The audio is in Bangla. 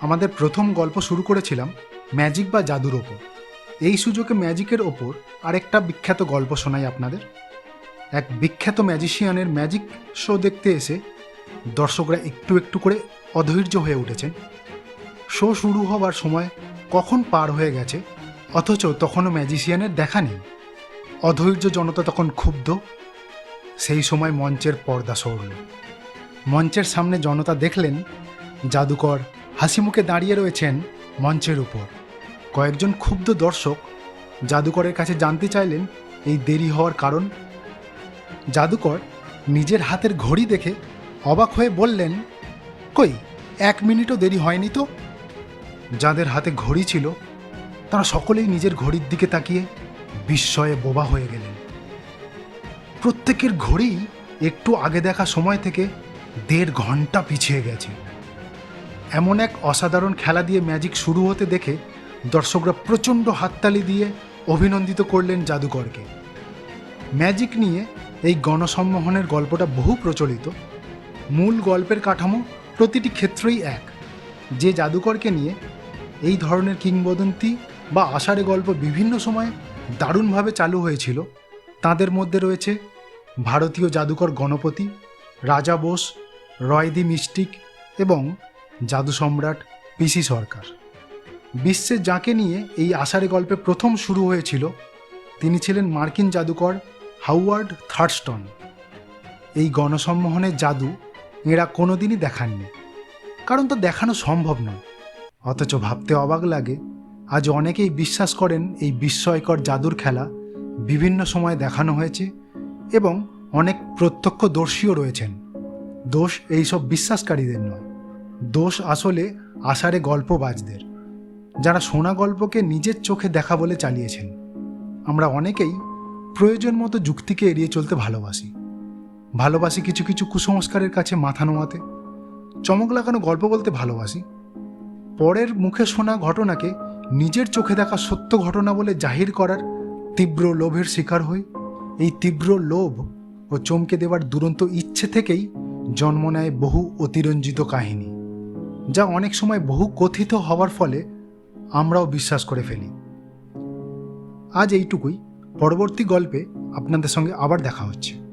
আমাদের প্রথম গল্প শুরু করেছিলাম ম্যাজিক বা জাদুর ওপর। এই সুযোগে ম্যাজিকের ওপর আরেকটা বিখ্যাত গল্প শোনাই আপনাদের। এক বিখ্যাত ম্যাজিশিয়ানের ম্যাজিক শো দেখতে এসে দর্শকরা একটু একটু করে অধৈর্য হয়ে উঠেছেন। শো শুরু হবার সময় কখন পার হয়ে গেছে, অথচ তখনও ম্যাজিশিয়ানের দেখা নেই। অধৈর্য জনতা তখন ক্ষুব্ধ। সেই সময় মঞ্চের পর্দা সরল। মঞ্চের সামনে জনতা দেখলেন জাদুকর হাসি মুখে দাঁড়িয়ে রয়েছেন মঞ্চের উপর। কয়েকজন ক্ষুব্ধ দর্শক জাদুকরের কাছে জানতে চাইলেন এই দেরি হওয়ার কারণ। জাদুকর নিজের হাতের ঘড়ি দেখে অবাক হয়ে বললেন, কই, এক মিনিটও দেরি হয়নি তো? যাদের হাতে ঘড়ি ছিল, তারা সকলেই নিজের ঘড়ির দিকে তাকিয়ে বিস্ময়ে বোবা হয়ে গেলেন। প্রত্যেকের ঘড়ি একটু আগে দেখা সময় থেকে দেড় ঘণ্টা পিছিয়ে গেছে। এমন এক অসাধারণ খেলা দিয়ে ম্যাজিক শুরু হতে দেখে দর্শকরা প্রচণ্ড হাততালি দিয়ে অভিনন্দিত করলেন জাদুকরকে। ম্যাজিক নিয়ে এই গণসম্মোহনের গল্পটা বহু প্রচলিত। মূল গল্পের কাঠামো প্রতিটি ক্ষেত্রেই এক। যে জাদুকরকে নিয়ে এই ধরনের কিংবদন্তি বা আষাঢ়ে গল্প বিভিন্ন সময়ে দারুণভাবে চালু হয়েছিল, তাদের মধ্যে রয়েছে ভারতীয় জাদুকর গণপতি, রাজা বোস, রয়দি মিস্টিক এবং জাদু সম্রাট পিসি সরকার। বিশ্বে যাকে নিয়ে এই আষাঢ়ে গল্পে প্রথম শুরু হয়েছিল, তিনি ছিলেন মার্কিন জাদুকর হাওয়ার্ড থার্ডস্টন এই গণসম্মোহনের জাদু এরা কোনোদিনই দেখাননি, কারণ তো দেখানো সম্ভব নয়। অথচ ভাবতে অবাক লাগে, আজ অনেকেই বিশ্বাস করেন এই বিস্ময়কর জাদুর খেলা বিভিন্ন সময় দেখানো হয়েছে এবং অনেক প্রত্যক্ষদর্শীও রয়েছেন। দোষ এইসব বিশ্বাসকারীদের নয়। দোষ আসলে আষাঢ়ে গল্পবাজদের যারা শোনা গল্পকে নিজের চোখে দেখা বলে চালিয়েছেন, আমরা অনেকেই প্রয়োজন মতো যুক্তিকে এড়িয়ে চলতে ভালোবাসি। ভালোবাসি কিছু কিছু কুসংস্কারের কাছে মাথা নোয়াতে, চমক লাগানো গল্প বলতে ভালোবাসি। পরের মুখে শোনা ঘটনাকে নিজের চোখে দেখা সত্য ঘটনা বলে জাহির করার তীব্র লোভের শিকার হই। এই তীব্র লোভ ও চমকে দেওয়ার দুরন্ত ইচ্ছে থেকেই জন্ম নেয় বহু অতিরঞ্জিত কাহিনী। যা অনেক সময় বহু কথিত হওয়ার ফলে আমরাও বিশ্বাস করে ফেলি। আজ এইটুকুই। পরবর্তী গল্পে আপনাদের সঙ্গে আবার দেখা হচ্ছে।